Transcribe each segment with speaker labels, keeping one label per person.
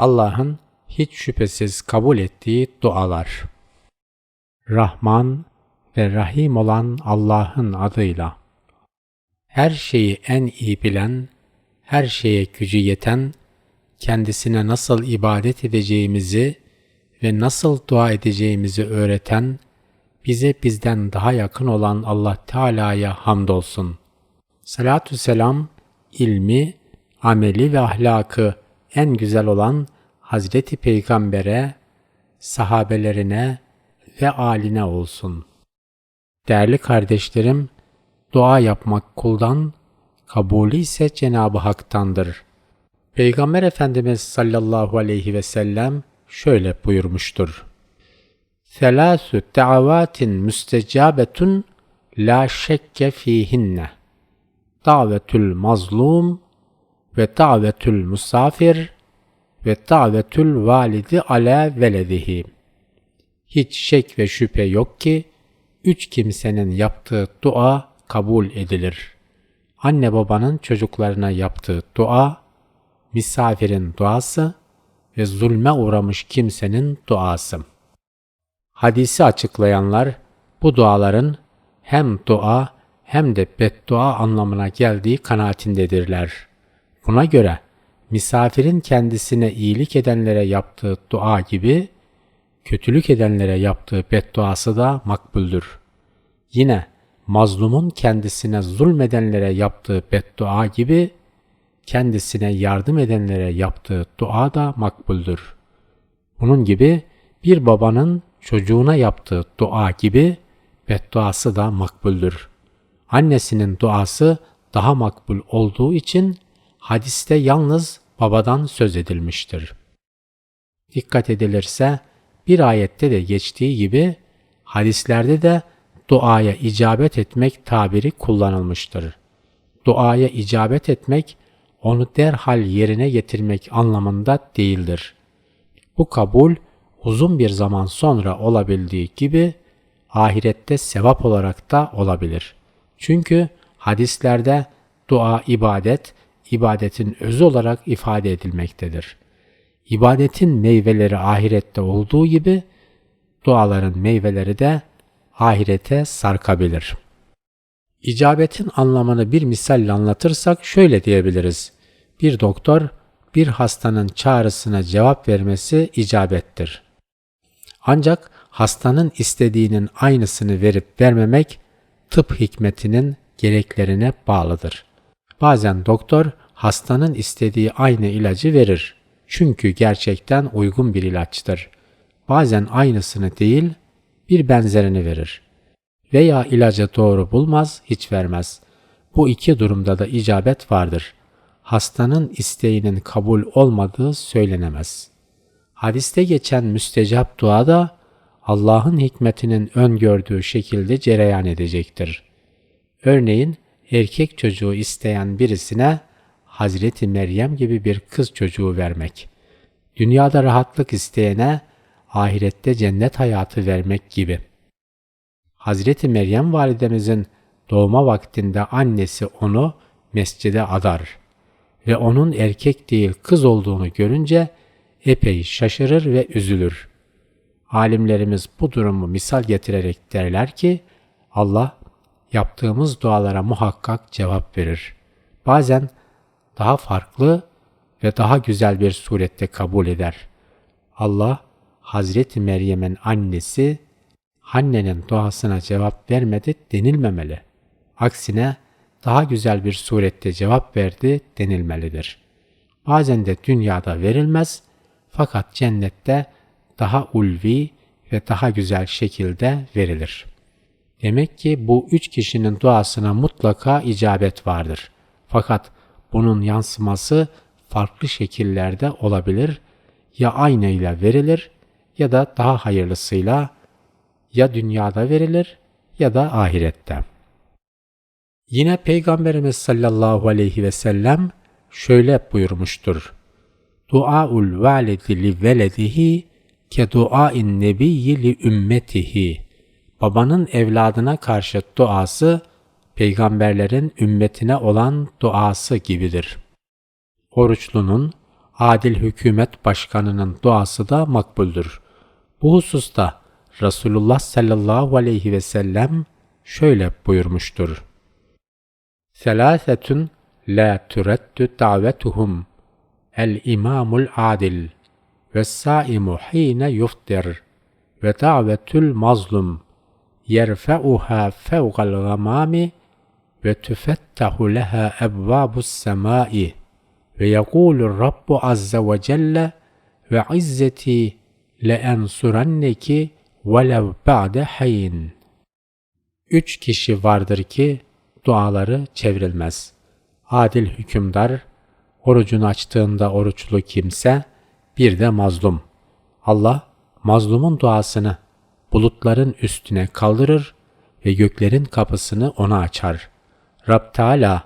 Speaker 1: Allah'ın hiç şüphesiz kabul ettiği dualar. Rahman ve Rahim olan Allah'ın adıyla. Her şeyi en iyi bilen, her şeye gücü yeten, kendisine nasıl ibadet edeceğimizi ve nasıl dua edeceğimizi öğreten, bize bizden daha yakın olan Allah Teala'ya hamdolsun. Salatü selam, ilmi, ameli ve ahlakı en güzel olan Hazreti Peygamber'e, sahabelerine ve aline olsun. Değerli kardeşlerim, dua yapmak kuldan, kabulü ise Cenab-ı Hak'tandır. Peygamber Efendimiz sallallahu aleyhi ve sellem şöyle buyurmuştur. Selâsü da'avatin müstecabetun la şekke fihinne. Davetül mazlum ve davetül musafir ve davetül validi ala veledihi. Hiç şek ve şüphe yok ki üç kimsenin yaptığı dua kabul edilir. Anne babanın çocuklarına yaptığı dua, misafirin duası ve zulme uğramış kimsenin duası. Hadisi açıklayanlar bu duaların hem dua hem de beddua anlamına geldiği kanaatindedirler. Buna göre misafirin kendisine iyilik edenlere yaptığı dua gibi kötülük edenlere yaptığı bedduası da makbuldür. Yine mazlumun kendisine zulmedenlere yaptığı beddua gibi kendisine yardım edenlere yaptığı dua da makbuldür. Bunun gibi bir babanın çocuğuna yaptığı dua gibi bedduası da makbuldür. Annesinin duası daha makbul olduğu için hadiste yalnız babadan söz edilmiştir. Dikkat edilirse bir ayette de geçtiği gibi hadislerde de duaya icabet etmek tabiri kullanılmıştır. Duaya icabet etmek onu derhal yerine getirmek anlamında değildir. Bu kabul uzun bir zaman sonra olabildiği gibi ahirette sevap olarak da olabilir. Çünkü hadislerde dua ibadet, ibadetin özü olarak ifade edilmektedir. İbadetin meyveleri ahirette olduğu gibi duaların meyveleri de ahirete sarkabilir. İcabetin anlamını bir misalle anlatırsak şöyle diyebiliriz. Bir doktor bir hastanın çağrısına cevap vermesi icabettir. Ancak hastanın istediğinin aynısını verip vermemek tıp hikmetinin gereklerine bağlıdır. Bazen doktor hastanın istediği aynı ilacı verir. Çünkü gerçekten uygun bir ilaçtır. Bazen aynısını değil, bir benzerini verir. Veya ilacı doğru bulmaz, hiç vermez. Bu iki durumda da icabet vardır. Hastanın isteğinin kabul olmadığı söylenemez. Hadiste geçen müstecap dua da Allah'ın hikmetinin öngördüğü şekilde cereyan edecektir. Örneğin erkek çocuğu isteyen birisine Hazreti Meryem gibi bir kız çocuğu vermek. Dünyada rahatlık isteyene ahirette cennet hayatı vermek gibi. Hazreti Meryem validemizin doğuma vaktinde annesi onu mescide adar ve onun erkek değil kız olduğunu görünce epey şaşırır ve üzülür. Alimlerimiz bu durumu misal getirerek derler ki Allah yaptığımız dualara muhakkak cevap verir. Bazen daha farklı ve daha güzel bir surette kabul eder. Allah Hazreti Meryem'in annesi Hanne'nin duasına cevap vermedi denilmemeli. Aksine daha güzel bir surette cevap verdi denilmelidir. Bazen de dünyada verilmez fakat cennette daha ulvi ve daha güzel şekilde verilir. Demek ki bu üç kişinin duasına mutlaka icabet vardır. Fakat bunun yansıması farklı şekillerde olabilir. Ya aynıyla verilir ya da daha hayırlısıyla ya dünyada verilir ya da ahirette. Yine Peygamberimiz sallallahu aleyhi ve sellem şöyle buyurmuştur. Duaul validi li veledihi ke duain nebiyyi li ümmetihi. Babanın evladına karşı duası peygamberlerin ümmetine olan duası gibidir. Oruçlunun, adil hükümet başkanının duası da makbuldür. Bu hususta Resulullah sallallahu aleyhi ve sellem şöyle buyurmuştur. Selasetun la turaddu davetuhum el imamul adil ve saimu hine yuftir ve davetul mazlum yerfe'uha fevgal gamami ve tüfettahu leha ebvabus semai ve yekulur Rabbu azze ve celle ve izzeti le ensuranneki velev ba'de hayin. Üç kişi vardır ki duaları çevrilmez. Adil hükümdar, orucunu açtığında oruçlu kimse, bir de mazlum. Allah mazlumun duasını bulutların üstüne kaldırır ve göklerin kapısını ona açar. Rab Teala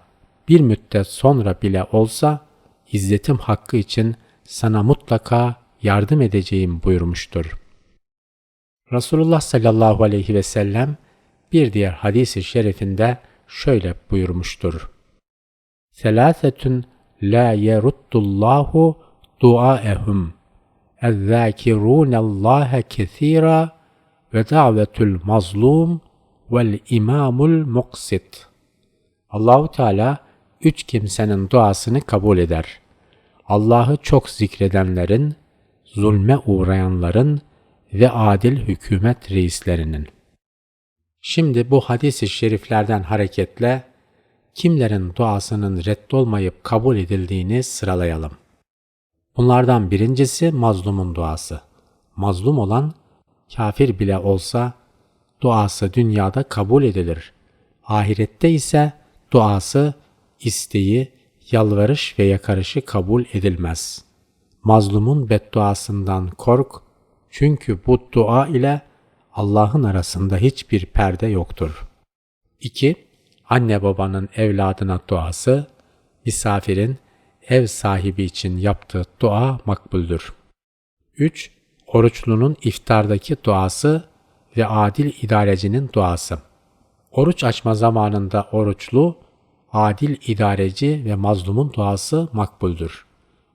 Speaker 1: bir müddet sonra bile olsa izzetim hakkı için sana mutlaka yardım edeceğim buyurmuştur. Resulullah sallallahu aleyhi ve sellem bir diğer hadis-i şerifinde şöyle buyurmuştur. Selâsetun la yeruddullahu duaehum ezzâkirûnallâhe kesîrâ ve davetul mazlum vel imamul muksit. Allahu Teala üç kimsenin duasını kabul eder. Allah'ı çok zikredenlerin, zulme uğrayanların ve adil hükümet reislerinin. Şimdi bu hadis-i şeriflerden hareketle kimlerin duasının reddolmayıp kabul edildiğini sıralayalım. Bunlardan birincisi mazlumun duası. Mazlum olan kafir bile olsa duası dünyada kabul edilir. Ahirette ise duası, isteği, yalvarış ve yakarışı kabul edilmez. Mazlumun bedduasından kork çünkü bu dua ile Allah'ın arasında hiçbir perde yoktur. 2. Anne babanın evladına duası, misafirin ev sahibi için yaptığı dua makbuldür. 3. Oruçlunun iftardaki duası ve adil idarecinin duası. Oruç açma zamanında oruçlu, adil idareci ve mazlumun duası makbuldür.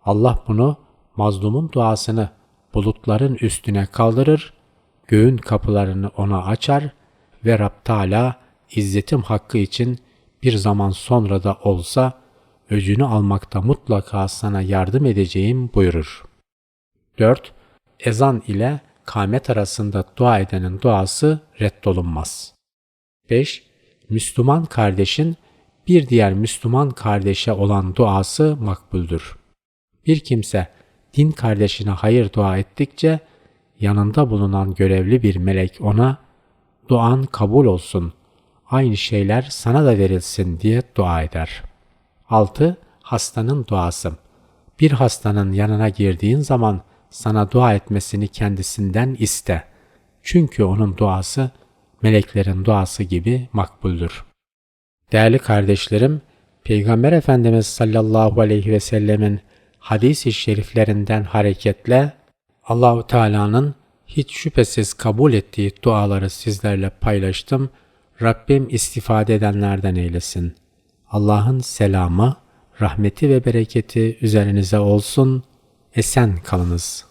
Speaker 1: Allah bunu mazlumun duasını bulutların üstüne kaldırır, göğün kapılarını ona açar ve Rab Teala izzetim hakkı için bir zaman sonra da olsa öcünü almakta mutlaka sana yardım edeceğim buyurur. 4. Ezan ile kâmet arasında dua edenin duası reddolunmaz. 5. Müslüman kardeşin bir diğer Müslüman kardeşe olan duası makbuldür. Bir kimse din kardeşine hayır dua ettikçe yanında bulunan görevli bir melek ona duan kabul olsun, aynı şeyler sana da verilsin diye dua eder. 6. Hastanın duası. Bir hastanın yanına girdiğin zaman sana dua etmesini kendisinden iste. Çünkü onun duası meleklerin duası gibi makbuldür. Değerli kardeşlerim, Peygamber Efendimiz sallallahu aleyhi ve sellemin hadis-i şeriflerinden hareketle Allahu Teala'nın hiç şüphesiz kabul ettiği duaları sizlerle paylaştım. Rabbim istifade edenlerden eylesin. Allah'ın selamı, rahmeti ve bereketi üzerinize olsun. Esen kalınız.